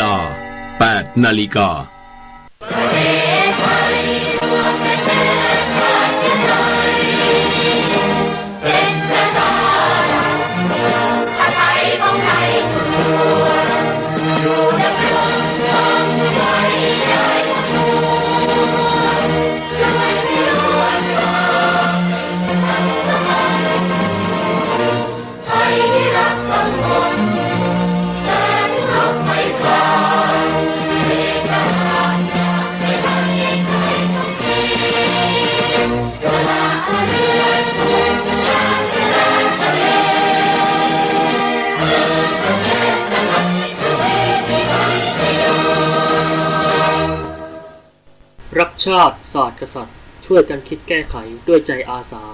ลา 8 นาฬิกา รักชาติศาสตร์กษัตริย์ ช่วยกันคิดแก้ไขด้วยใจอาสา